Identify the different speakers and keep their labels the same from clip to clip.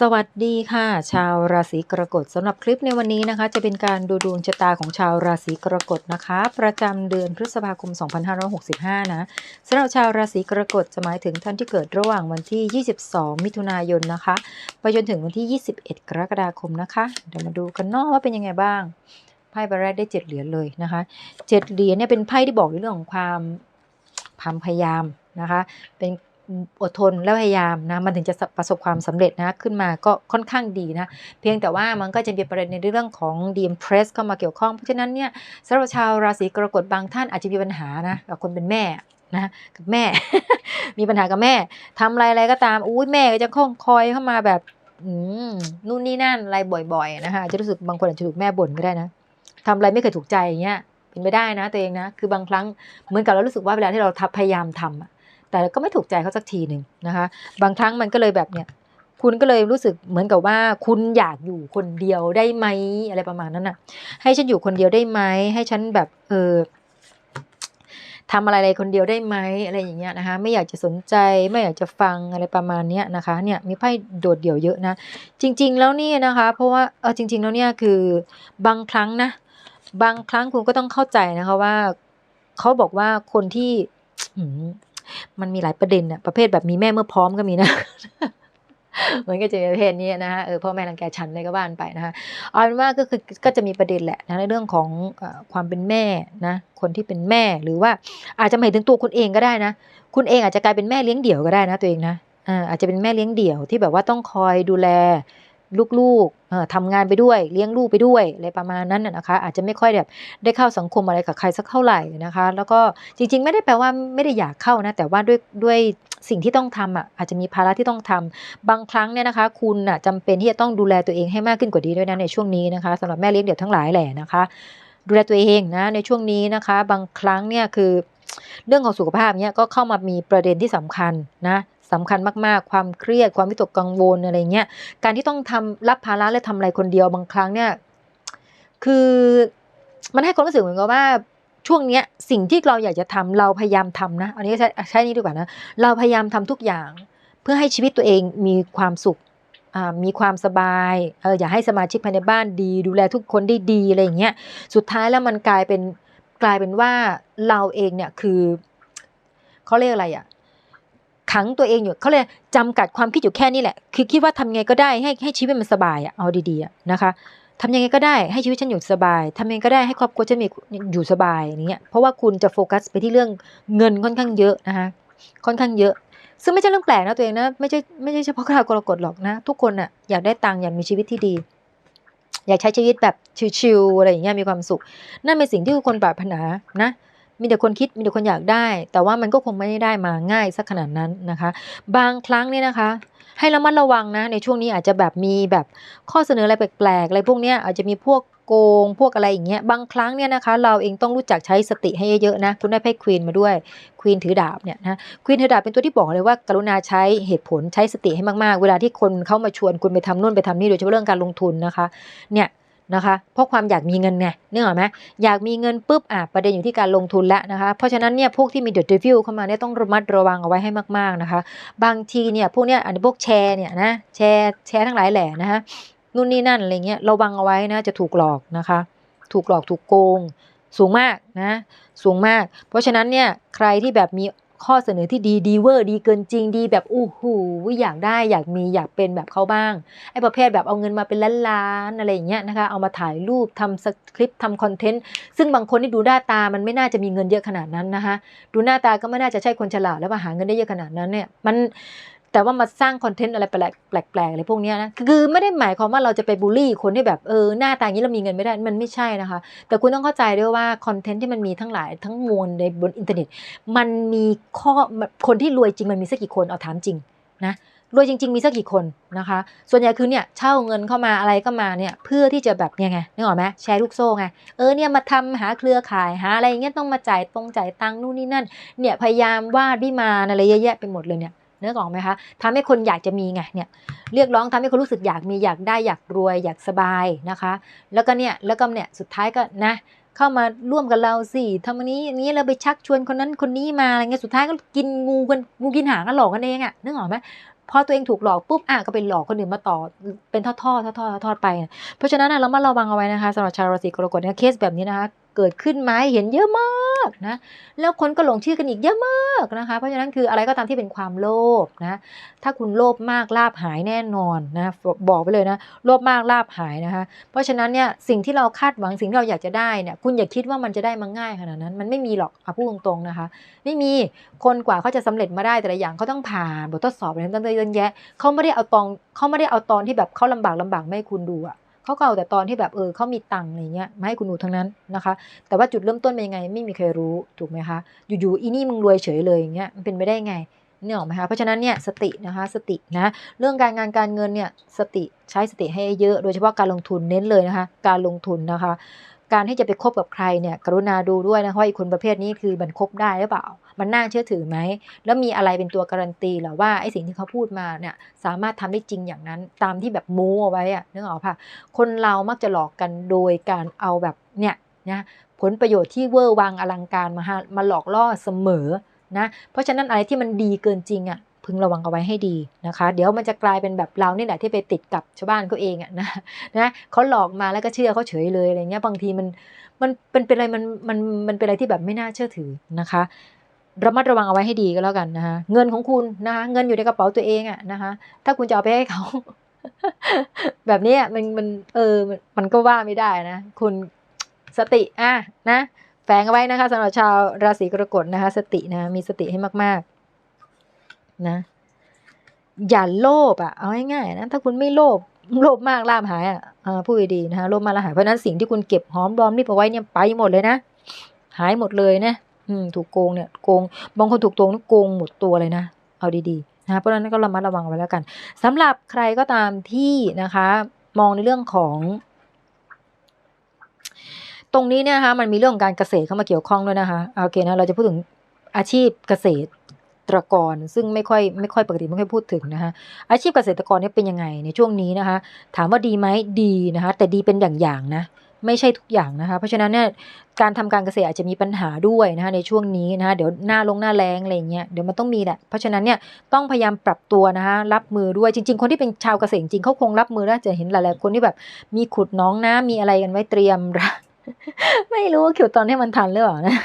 Speaker 1: สวัสดีค่ะ ชาวราศีกรกฎสำหรับคลิปในวันนี้นะคะ จะเป็นการดูดวงชะตาของชาวราศีกรกฎนะคะ ประจำเดือนพฤษภาคม 2565 นะสำหรับชาวราศีกรกฎจะหมายถึงท่านที่เกิดระหว่างวันที่ 22 มิถุนายนนะคะไปจนถึงวันที่ 21 กรกฎาคมนะคะ เดี๋ยวมาดูกันเนอกว่าเป็นยังไงบ้างไพ่ใบแรกได้ 7 เหรียญเลยนะคะ 7 เหรียญเนี่ยเป็นไพ่ที่บอกในเรื่องของความความพยายามนะคะ เป็น อดทนและพยายามนะมันถึงจะประสบความสำเร็จนะขึ้นมาก็ค่อนข้างดีนะ เพียงแต่ว่ามันก็จะมีประเด็นในเรื่องของดีมเพรสเข้ามาเกี่ยวข้องเพราะฉะนั้นเนี่ยสำหรับชาวราศีกรกฎบางท่านอาจจะมีปัญหานะกับคนเป็นแม่นะกับแม่ มีปัญหากับแม่ทำอะไรอะไรก็ตามอุ้ยแม่ก็จะคคอยเข้ามาแบบนู่นนี่นั่นอะไรบ่อย ๆ นะคะจะรู้สึกบางคนอาจจะถูกแม่บ่นก็ได้นะทำอะไรไม่เคยถูกใจอย่างเงี้ยเป็นไปได้นะตัวเองนะ คือบางครั้งเหมือนกับเรารู้สึกว่าเวลาที่เราพยายามทำอะ แต่ก็ไม่ถูกใจเขาสักทีหนึ่งนะคะ บางครั้งมันก็เลยแบบเนี้ยคุณก็เลยรู้สึกเหมือนกับว่า คุณอยากอยู่คนเดียวได้ไหมอะไรประมาณนั้นน่ะ ให้ฉันอยู่คนเดียวได้ไหมให้ฉันแบบเออทำอะไรอะไรคนเดียวได้ไหมอะไรอย่างเงี้ยนะคะ ไม่อยากจะสนใจไม่อยากจะฟังอะไรประมาณเนี้ยนะคะ เนี่ยมีไพ่โดดเดี่ยวเยอะนะ จริง ๆ แล้วนี่นะคะ เพราะว่าเออจริง ๆ แล้วเนี่ยคือบางครั้งนะ บางครั้งคุณก็ต้องเข้าใจนะคะว่าเขาบอกว่าคนที่ มันมีหลายประเด็นอะประเภทแบบมีแม่เมื่อพร้อมก็มีนะมันก็จะมีประเภทนี้นะฮะเออพ่อแม่รังแกฉันเลยก็บ้านไปนะคะเอาเป็นว่าก็คือก็จะมีประเด็นแหละนะในเรื่องของอความเป็นแม่นะคนที่เป็นแม่หรือว่าอาจจะหมายถึงตัวคุณเองก็ได้นะ คุณเองอาจจะกลายเป็นแม่เลี้ยงเดี่ยวก็ได้นะตัวเองนะอาจจะเป็นแม่เลี้ยงเดี่ยวที่แบบว่าต้องคอยดูแล ลูกๆทำงานไปด้วย เลี้ยงลูกไปด้วยอะไรประมาณนั้นนะคะ อาจจะไม่ค่อยแบบได้เข้าสังคมอะไรกับใครสักเท่าไหร่นะคะ แล้วก็จริง ๆ ไม่ได้แปลว่าไม่ได้อยากเข้านะ แต่ว่าด้วยด้วยสิ่งที่ต้องทำอะอาจจะมีภาระที่ต้องทำบางครั้งเนี่ยนะคะ คุณอะจำเป็นที่จะต้องดูแลตัวเองให้มากขึ้นกว่านี้ด้วยนะในช่วงนี้นะคะสำหรับแม่เลี้ยงเดี่ยวทั้งหลายแหละนะคะ ดูแลตัวเองนะในช่วงนี้นะคะ บางครั้งเนี่ยคือเรื่องของสุขภาพเนี่ยก็เข้ามามีประเด็นที่สำคัญนะ สำคัญมากๆ ความเครียดความวิตกกังวลอะไรเงี้ยการที่ต้องทำรับภาระและทำอะไรคนเดียวบางครั้งเนี่ยคือมันให้ความรู้สึกเหมือนกับว่าช่วงเนี้ยสิ่งที่เราอยากจะทำเราพยายามทำนะอันนี้ใช้ใช้นี้ดีกว่านะเราพยายามทำทุกอย่าง เพื่อให้ชีวิตตัวเองมีความสุขมีความสบายเอออย่าให้สมาชิกภายในบ้านดี ดูแลทุกคนได้ดีอะไรอย่างเงี้ยสุดท้ายแล้วมันกลายเป็นกลายเป็นว่าเราเองเนี่ยคือเขาเรียกอะไรอะ่ะ ขังตัวเองอยู่เขาเลยจำกัดความคิดอยู่แค่นี้แหละ คือคิดว่าทำไงก็ได้ให้ให้ชีวิตมันสบายอะเอาดีๆนะคะทำยังไงก็ได้ให้ชีวิตฉันอยู่สบายทำยังไงก็ได้ให้ครอบครัวฉันมีอยู่สบายอย่างเงี้ยเพราะว่าคุณจะโฟกัสไปที่เรื่องเงินค่อนข้างเยอะนะคะค่อนข้างเยอะ ซึ่งไม่ใช่เรื่องแปลกนะตัวเองนะไม่ใช่ไม่ใช่เฉพาะข่าวกรกฎหรอกนะ ทุกคนอะอยากได้ตังค์อยากมีชีวิตที่ดี อยากใช้ชีวิตแบบชิวๆอะไรอย่างเงี้ยมีความสุข นั่นเป็นสิ่งที่คนปรารถนานะ มีแต่คนคิดมีแต่คนอยากได้ แต่ว่ามันก็คงไม่ได้มาง่ายสักขนาดนั้นนะคะ บางครั้งเนี่ยนะคะ ให้ระมัดระวังนะ ในช่วงนี้อาจจะแบบมีแบบข้อเสนออะไรแปลกๆอะไรพวกนี้อาจจะมีพวกโกงพวกอะไรอย่างเงี้ยบางครั้งเนี่ยนะคะเราเองต้องรู้จักใช้สติให้เยอะๆนะคุณได้ไพ่ควีนมาด้วยควีนถือดาบเนี่ยนะควีนถือดาบเป็นตัวที่บอกเลยว่ากรุณาใช้เหตุผลใช้สติให้มากๆ เวลาที่คนเข้ามาชวนคุณไปทำนู่นไปทำนี่โดยเฉพาะเรื่องการลงทุนนะคะเนี่ย นะคะเพราะความอยากมีเงินไงนึกออกไหมอยากมีเงินปุ๊บอะประเด็นอยู่ที่การลงทุนแล้วนะคะ เพราะฉะนั้นเนี่ยพวกที่มีเดอะเดวิลเข้ามาเนี่ยต้องระมัดระวังเอาไว้ให้มากๆนะคะ บางทีเนี่ยพวกเนี้ยอันนี้พวกแชร์เนี่ยนะแชร์แชร์ทั้งหลายแหล่นะคะนู่นนี่นั่นอะไรเงี้ยระวังเอาไว้นะจะถูกหลอกนะคะ ถูกหลอกถูกโกงสูงมากนะสูงมาก เพราะฉะนั้นเนี่ยใครที่แบบมี ข้อเสนอที่ดีดีเวอร์ดีเกินจริงดีแบบอู้หูอยากได้อยากมีอยากเป็นแบบเขาบ้างไอ้ประเภทแบบเอาเงินมาเป็นล้านล้านอะไรอย่างเงี้ยนะคะเอามาถ่ายรูปทำสคริปต์ทำคอนเทนต์ซึ่งบางคนที่ดูหน้าตามันไม่น่าจะมีเงินเยอะขนาดนั้นนะคะดูหน้าตาก็ไม่น่าจะใช่คนฉลาดแล้วมาหาเงินได้เยอะขนาดนั้นเนี่ยมัน แต่ว่ามาสร้างคอนเทนต์อะไรแปลกแปลกอะไรพวกนี้นะคือไม่ได้หมายความว่าเราจะไปบูลลี่คนที่แบบเออหน้าตาอย่างนี้เรามีเงินไม่ได้มันไม่ใช่นะคะ แต่คุณต้องเข้าใจด้วยว่าคอนเทนต์ที่มันมีทั้งหลายทั้งมวลในบนอินเทอร์เน็ต มันมีข้อคนที่รวยจริงมันมีสักกี่คนเอาถามจริงนะรวยจริง ๆ มีสักกี่คนนะคะ ส่วนใหญ่คือเนี่ยเช่าเงินเข้ามาอะไรก็มาเนี่ยเพื่อที่จะแบบยังไงนึกออกไหมแชร์ลูกโซ่ไง เออเนี่ยมาทำหาเครือข่ายหาอะไรเงี้ยต้องมาจ่ายตรงจ่ายตังค์นู่นนี่นั่น เนี่ยพยายามวาดวิมานอะไรเยอะแยะไปหมดเลยเนี่ย เนื้อออกไหมคะทำให้คนอยากจะมีไงเนี่ยเรียกร้องทำให้คนรู้สึกอยากมีอยากได้อยากรวยอยากสบายนะคะ แล้วก็เนี่ยแล้วก็เนี่ยสุดท้ายก็นะเข้ามาร่วมกับเราสิทำนนี้นี้เราไปชักชวนคนนั้นคนนี้มาอะไรเงี้ยสุดท้ายก็กินงูกันงูกินหางกันหลอกกันเองอะนึกออกไหมพอตัวเองถูกหลอกปุ๊บอะก็เป็นหลอกคนอื่นมาต่อเป็นทอดๆทอดๆทอดๆทอดไป เพราะฉะนั้นเรามาระวังเอาไว้นะคะสำหรับชาวราศีกรกฎเนี่ยเคสแบบนี้นะคะ เกิดขึ้นไหมเห็นเยอะมากนะแล้วคนก็หลงเชื่อกันอีกเยอะมากนะคะ เพราะฉะนั้นคืออะไรก็ตามที่เป็นความโลภนะถ้าคุณโลภมากลาบหายแน่นอนนะบอกไปเลยนะโลภมากลาบหายนะคะ เพราะฉะนั้นเนี่ยสิ่งที่เราคาดหวังสิ่งที่เราอยากจะได้เนี่ยคุณอย่าคิดว่ามันจะได้มาง่ายขนาดนั้น มันไม่มีหรอกเอาพูดตรงๆนะคะ ไม่มีคนกว่าเขาจะสำเร็จมาได้แต่ละอย่างเขาต้องผ่านบททดสอบอะไรตั้งเยอะแยะเขาไม่ได้เอาตอนเขาไม่ได้เอาตอนที่แบบเขาลำบากลำบากไม่ให้คุณดูอะ เขาก็เอาแต่ตอนที่แบบเออเขามีตังค์อะไรเงี้ยมาให้คุณดูทั้งนั้นนะคะ แต่ว่าจุดเริ่มต้นเป็นยังไงไม่มีใครรู้ถูกไหมคะอยู่ๆอีนี่มึงรวยเฉยเลยอย่างเงี้ยมันเป็นไปได้ไงเนี่ยหรอกไหมคะเพราะฉะนั้นเนี่ยสตินะคะสตินะเรื่องการงานการเงินเนี่ยสติใช้สติให้เยอะ โดยเฉพาะการลงทุนเน้นเลยนะคะ การลงทุนนะคะ การที่จะไปคบกับใครเนี่ย กรุณาดูด้วยนะว่าอีกคนประเภทนี้คือมันคบได้หรือเปล่า มันน่าเชื่อถือไหม แล้วมีอะไรเป็นตัวการันตีหรือว่าไอ้สิ่งที่เขาพูดมาเนี่ยสามารถทำได้จริงอย่างนั้น ตามที่แบบโม้เอาไว้อะนึกออกปะคนเรามักจะหลอกกันโดยการเอาแบบเนี่ยนะผลประโยชน์ที่เวอร์วังอลังการมาหามาหลอกล่อเสมอนะ เพราะฉะนั้นอะไรที่มันดีเกินจริงอะ พึงระวังเอาไว้ให้ดีนะคะ เดี๋ยวมันจะกลายเป็นแบบเรานี่แหละที่ไปติดกับชาวบ้านเขาเองอะนะนะเขาหลอกมาแล้วก็เชื่อเขาเฉยเลยอะไรเงี้ยบางทีมันมันเป็นเป็นอะไรมันมันมันเป็นอะไรที่แบบไม่น่าเชื่อถือนะคะระมัดระวังเอาไว้ให้ดีก็แล้วกันนะคะเงินของคุณนะคะเงินอยู่ในกระเป๋าตัวเองอะนะคะ ถ้าคุณจะเอาไปให้เขา แบบนี้อะมันมันเออมันมันก็ว่าไม่ได้นะ คุณสติอะนะแฝงเอาไว้นะคะสำหรับชาวราศีกรกฎนะคะ สตินะมีสติให้มากๆ นะ อย่าโลภอะ เอาง่ายๆนะ ถ้าคุณไม่โลภ โลภมากลาบหายอะพูดดีๆนะคะ โลภมากลาหาย เพราะนั้นสิ่งที่คุณเก็บหอมรอมริบเอาไว้เนี่ยไปหมดเลยนะ หายหมดเลยนะ อืม ถูกโกงเนี่ย โกง บางคนถูกโกงโกงหมดตัวเลยนะ เอาดีๆ นะเพราะนั้นก็ระมัดระวังไว้แล้วกันสำหรับใครก็ตามที่นะคะ มองในเรื่องของตรงนี้เนี่ยนะคะมันมีเรื่องของการเกษตรเข้ามาเกี่ยวข้องด้วยนะคะโอเคนะเราจะพูดถึงอาชีพเกษตร กร ซึ่งไม่ค่อยไม่ค่อยปกติไม่ค่อยพูดถึงนะคะอาชีพเกษตรกรเนี่ยเป็นยังไงในช่วงนี้นะคะ ถามว่าดีไหมดีนะคะแต่ดีเป็นอย่างๆนะไม่ใช่ทุกอย่างนะคะ เพราะฉะนั้นเนี่ยการทำการเกษตรอาจจะมีปัญหาด้วยนะคะในช่วงนี้นะคะเดี๋ยวหน้าลงหน้าแรงอะไรเงี้ยเดี๋ยวมันต้องมีแหละเพราะฉะนั้นเนี่ยต้องพยายามปรับตัวนะคะรับมือด้วยจริง ๆ คนที่เป็นชาวเกษตรจริงเขาคงรับมือได้จะเห็นหลายๆคนที่แบบมีขุดน้องน้ำมีอะไรกันไว้เตรียม ไม่รู้ว่าขียวตอนให้มันทันหรือเปล่านะ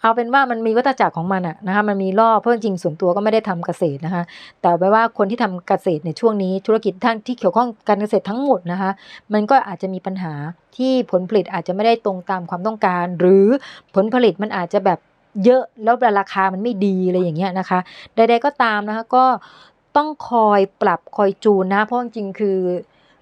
Speaker 1: เอาเป็นว่ามันมีวัฏจักรของมันอะนะคะมันมีรอเพราะจริงๆส่วนตัวก็ไม่ได้ทำเกษตรนะคะ แต่แปลว่าคนที่ทำเกษตรในช่วงนี้ธุรกิจท่านที่เกี่ยวข้องการเกษตรทั้งหมดนะคะ มันก็อาจจะมีปัญหาที่ผลผลิตอาจจะไม่ได้ตรงตามความต้องการ หรือผลผลิตมันอาจจะแบบเยอะแล้วราคามันไม่ดีอะไรอย่างเงี้ยนะคะ ใด ๆก็ตามนะคะก็ต้องคอยปรับคอยจูนนะเพราะจริงๆคือ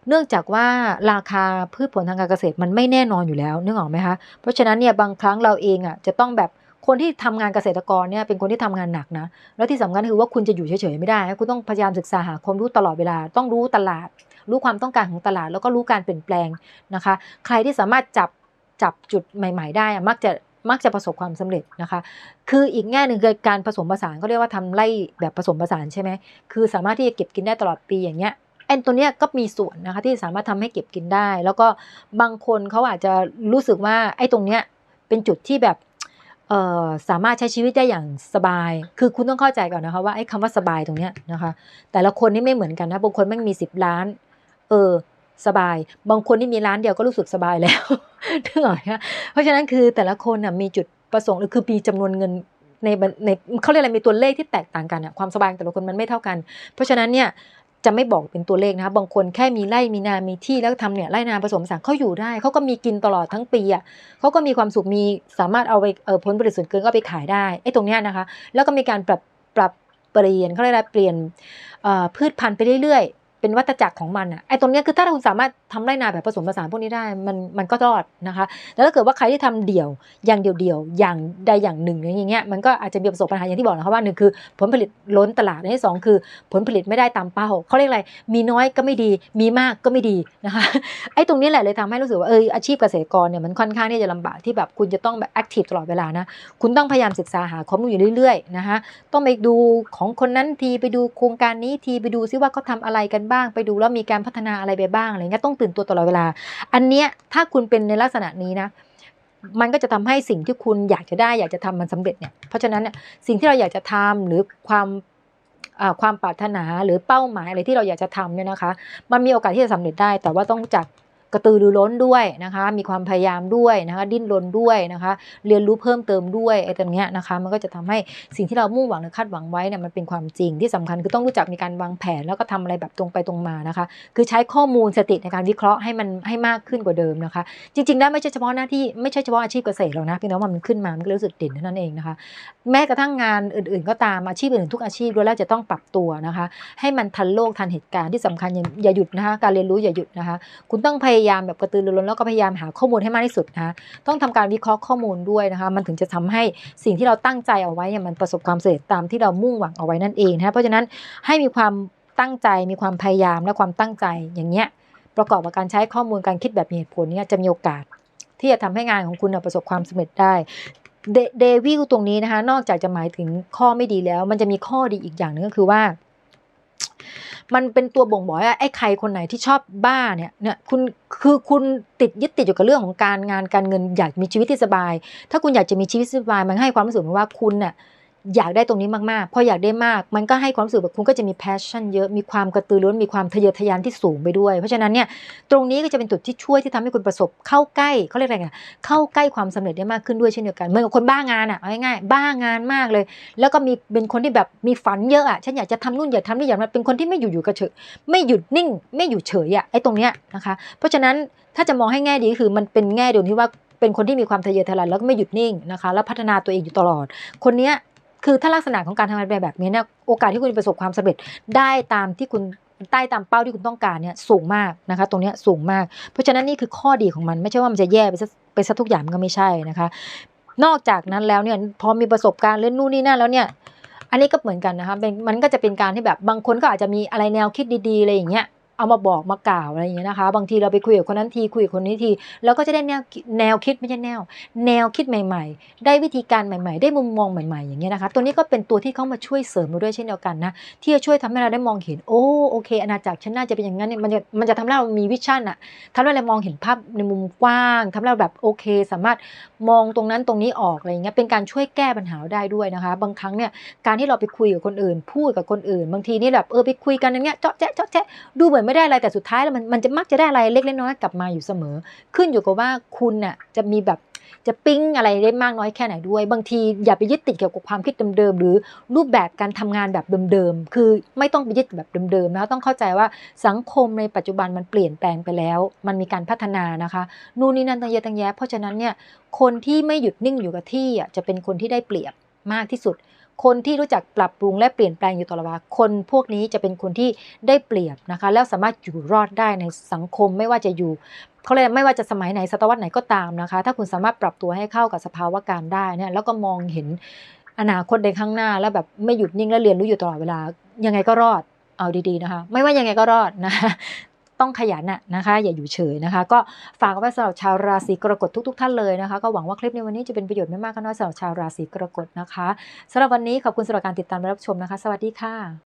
Speaker 1: เนื่องจากว่าราคาพืชผลทางการเกษตรมันไม่แน่นอนอยู่แล้วนึกออกไหมคะเพราะฉะนั้นเนี่ยบางครั้งเราเองอะจะต้องแบบคนที่ทำงานเกษตรกรเนี่ยเป็นคนที่ทำงานหนักนะแล้วที่สำคัญคือว่าคุณจะอยู่เฉยๆไม่ได้ คุณต้องพยายามศึกษาหาความรู้ตลอดเวลา ต้องรู้ตลาด รู้ความต้องการของตลาด แล้วก็รู้การเปลี่ยนแปลงนะคะ ใครที่สามารถจับจับจุดใหม่ ๆ ได้อะมักจะมักจะประสบความสำเร็จนะคะ คืออีกแง่หนึ่งคือการผสมผสานเขาเรียกว่าทำไร่แบบผสมผสานใช่ไหมคือสามารถที่จะเก็บกินได้ตลอดปีอย่างเงี้ย แอนตัวเนี้ยก็มีส่วนนะคะที่สามารถทำให้เก็บกินได้ แล้วก็บางคนเขาอาจจะรู้สึกว่าไอ้ตรงเนี้ยเป็นจุดที่แบบเอ่อสามารถใช้ชีวิตได้อย่างสบาย คือคุณต้องเข้าใจก่อนนะคะว่าไอ้คำว่าสบายตรงเนี้ยนะคะ แต่ละคนนี่ไม่เหมือนกันนะ บางคนไม่งมีสิบล้าน เออ สบาย บางคนที่มีร้านเดียวก็รู้สึกสบายแล้วนึกออกไหมคะเพราะฉะนั้นคือแต่ละคนน่ะมีจุดประสงค์หรือคือมีจำนวนเงินในในเขาเรียกอะไรมีตัวเลขที่แตกต่างกันอะความสบายแต่ละคนมันไม่เท่ากัน เพราะฉะนั้นเนี่ย จะไม่บอกเป็นตัวเลขนะคะบางคนแค่มีไร่มีนา มีที่แล้วทำเนี่ยไร่นาผสมสานเขาอยู่ได้เขาก็มีกินตลอดทั้งปีอะเขาก็มีความสุขมีสามารถเอาไปเออผลผลิตส่วนเกินก็ไปขายได้ไอ้ตรงเนี้ยนะคะ แล้วก็มีการปรับปรับเปลี่ยนเขาเรียกอะไรเปลี่ยนพืชพันธุ์ไปเรื่อย เป็นวัฏจักรของมันอะไอ้ตรงนี้คือถ้าคุณสามารถทำไร่นาแบบผสมผสานพวกนี้ได้มันมันก็รอดนะคะแล้วถ้าเกิดว่าใครที่ทำเดี่ยวอย่างเดียวๆอย่างใดอย่างหนึ่งอย่างเงี้ยมันก็อาจจะมีประสบปัญหาอย่างที่บอกนะคะว่าหนึ่งคือ ผลผลิตล้นตลาดอันที่สองคือ ผลผลิตไม่ได้ตามเป้าเขาเรียกอะไร มีน้อยก็ไม่ดี มีมากก็ไม่ดีนะคะไอ้ตรงนี้แหละเลยทำให้รู้สึกว่าเอออาชีพเกษตรกรเนี่ยมันค่อนข้างที่จะลำบากที่แบบคุณจะต้องแบบแอคทีฟตลอดเวลานะคุณต้องพยายามศึกษาหาข้อมูลอยู่เรื่อยๆนะคะต้องไปดูของคนนั้นทีไปดูโครงการนี้ทีไปดูซิว่าเขาทำอะไรกันบ้างไปดูแล้วมีการพัฒนาอะไรไปบ้างอะไรเงี้ยต้องตื่นตัวตลอดเวลา อันเนี้ยถ้าคุณเป็นในลักษณะนี้นะมันก็จะทำให้สิ่งที่คุณอยากจะได้อยากจะทำมันสำเร็จเนี่ย เพราะฉะนั้นเนี่ยสิ่งที่เราอยากจะทำหรือความความปรารถนาหรือเป้าหมายอะไรที่เราอยากจะทำเนี่ยนะคะ มันมีโอกาสที่จะสำเร็จได้ แต่ว่าต้องจัก กระตือรือร้นด้วยนะคะ มีความพยายามด้วยนะคะ ดิ้นรนด้วยนะคะ เรียนรู้เพิ่มเติมด้วยไอ้ตรงเนี้ยนะคะ มันก็จะทำให้สิ่งที่เรามุ่งหวังหรือคาดหวังไว้เนี่ยมันเป็นความจริงที่สำคัญคือต้องรู้จักมีการวางแผนแล้วก็ทำอะไรแบบตรงไปตรงมานะคะ คือใช้ข้อมูลสติในการวิเคราะห์ให้มันให้มากขึ้นกว่าเดิมนะคะ จริงๆแล้วไม่ใช่เฉพาะหน้าที่ไม่ใช่เฉพาะอาชีพเกษตรหรอกนะเพียงแต่ว่ามันขึ้นมามันก็รู้สึกเด่นเท่านั้นเองนะคะ แม้กระทั่งงานอื่นๆ ก็ตามอาชีพอื่นทุกอาชีพล้วนแล้วจะต้องปรับตัวนะคะ ให้มันทันโลกทันเหตุการณ์ที่สำคัญอย่าหยุดนะคะ การเรียนรู้อย่าหยุดนะคะ คุณต้องพยยายามแบบกระตือรือร้นแล้วก็พยายามหาข้อมูลให้มากที่สุดนะคะต้องทำการวิเคราะห์ข้อมูลด้วยนะคะมันถึงจะทำให้สิ่งที่เราตั้งใจเอาไว้เนี่ยมันประสบความสำเร็จตามที่เรามุ่งหวังเอาไว้นั่นเองนะคะเพราะฉะนั้นให้มีความตั้งใจมีความพยายามและความตั้งใจอย่างเงี้ยประกอบกับการใช้ข้อมูลการคิดแบบมีเหตุผลเนี่ยจะมีโอกาส ที่จะทำให้งานของคุณประสบความสำเร็จได้เดวิลตรงนี้นะคะนอกจากจะหมายถึงข้อไม่ดีแล้ว มันจะมีข้อดีอีกอย่างหนึงก็คือว่า มันเป็นตัวบ่งบอกว่าไอ้ใครคนไหนที่ชอบบ้าเนี่ยเนี่ยคุณคือคุณติดยึดติดอยู่กับเรื่องของการงานการเงินอยากมีชีวิตที่สบาย ถ้าคุณอยากจะมีชีวิตสบายมันให้ความรู้สึกว่าคุณเนี่ย อยากได้ตรงนี้มากๆ พออยากได้มาก มันก็ให้ความรู้สึกแบบคุณก็จะมี passion เยอะ มีความกระตือรือร้น มีความทะเยอทะยานที่สูงไปด้วย เพราะฉะนั้นเนี่ย ตรงนี้ก็จะเป็นจุดที่ช่วยที่ทำให้คุณประสบเข้าใกล้เขาเรียกอะไรไงเข้าใกล้ความสำเร็จได้มากขึ้นด้วยเช่นเดียวกัน เหมือนกับคนบ้างานอะเอาง่ายๆ บ้างานมากเลย แล้วก็มีเป็นคนที่แบบมีฝันเยอะอะ ฉันอยากจะทำนู่นอยากทำนี่อยากมาเป็นคนที่ไม่อยู่อยู่กับเฉยไม่หยุดนิ่ง ไม่อยู่เฉยอะ ไอ้ตรงเนี้ยนะคะ เพราะฉะนั้นถ้าจะมองให้ง่ายดีคือมันเป็นแง่เดียวที่ว่าเป็นคนที่มีความทะเยอทะยานแล้วก็ไม่หยุดนิ่งนะคะ แล้วพัฒนาตัวเองอยู่ตลอด คนเนี้ย คือถ้าลักษณะของการทำงานแบบนี้เนี่ยโอกาสที่คุณจะประสบความสำเร็จได้ตามที่คุณได้ตามเป้าที่คุณต้องการเนี่ยสูงมากนะคะ ตรงนี้สูงมาก เพราะฉะนั้นนี่คือข้อดีของมันไม่ใช่ว่ามันจะแย่ไปซะไปซะทุกอย่างมันก็ไม่ใช่นะคะ นอกจากนั้นแล้วเนี่ยพอมีประสบการณ์เล่นนู่นนี่นั่นแล้วเนี่ย อันนี้ก็เหมือนกันนะคะเป็นมันก็จะเป็นการที่แบบบางคนก็อาจจะมีอะไรแนวคิดดีๆอะไรอย่างเงี้ย เอามาบอกมากล่าวอะไรอย่างเงี้ยนะคะ บางทีเราไปคุยกับคนนั้นทีคุยกับคนนี้ทีแล้วก็จะได้แนวแนวคิดไม่ใช่แนว แนวคิดใหม่ ๆ ได้วิธีการใหม่ ๆ ได้มุมมองใหม่ ๆ อย่างเงี้ยนะคะตัวนี้ก็เป็นตัวที่เขามาช่วยเสริมเราด้วยเช่นเดียวกันนะที่จะช่วยทำให้เราได้มองเห็นโอ้โอเค อาณาจักรฉันน่าจะเป็นอย่างนั้นเนี่ยมันจะมันจะทำให้เรามีวิชั่นอะทำให้เรามองเห็นภาพในมุมกว้างทำให้เราแบบโอเค สามารถมองตรงนั้นตรงนี้ออกอะไรอย่างเงี้ยเป็นการช่วยแก้ปัญหาได้ด้วยนะคะ บางครั้งเนี่ยการที่เราไปคุยกับคนอื่น พูดกับคนอื่น บางทีนี่แบบเออไปคุยกันอย่างเงี้ยเจาะแจ๊ะเจาะแจ๊ะดูเหมือนไม่ได้อะไรแต่สุดท้ายแล้วมันมันจะมักจะได้อะไรเล็กๆน้อยๆกลับมาอยู่เสมอ ขึ้นอยู่กับว่าคุณน่ะจะมีแบบจะปิ๊งอะไรได้มากน้อยแค่ไหนด้วย บางทีอย่าไปยึดติดเกี่ยวกับความคิดเดิมๆหรือรูปแบบการทำงานแบบเดิมๆคือไม่ต้องไปยึดแบบเดิมๆนะต้องเข้าใจว่าสังคมในปัจจุบันมันเปลี่ยนแปลงไปแล้ว มันมีการพัฒนานะคะนู่นนี่นั่นตั้งเยอะตั้งแยะเพราะฉะนั้นเนี่ยคนที่ไม่หยุดนิ่งอยู่กับที่อะจะเป็นคนที่ได้เปรียบมากที่สุด คนที่รู้จักปรับปรุงและเปลี่ยนแปลงอยู่ตลอดเวลาคนพวกนี้จะเป็นคนที่ได้เปรียบนะคะ แล้วสามารถอยู่รอดได้ในสังคมไม่ว่าจะอยู่เขาเรียกไม่ว่าจะสมัยไหนศตวรรษไหนก็ตามนะคะ ถ้าคุณสามารถปรับตัวให้เข้ากับสภาวะการได้เนี่ยแล้วก็มองเห็นอนาคตในข้างหน้าแล้วแบบไม่หยุดนิ่งและเรียนรู้อยู่ตลอดเวลา ยังไงก็รอดเอาดีๆนะคะ ไม่ว่ายังไงก็รอดนะคะ ต้องขยันอะนะคะ อย่าอยู่เฉยนะคะ ก็ฝากไว้สำหรับชาวราศีกรกฎทุก ๆ ท่านเลยนะคะ ก็หวังว่าคลิปในวันนี้จะเป็นประโยชน์ไม่มากก็น้อยสำหรับชาวราศีกรกฎนะคะสำหรับวันนี้ขอบคุณสำหรับการติดตามและรับชมนะคะ สวัสดีค่ะ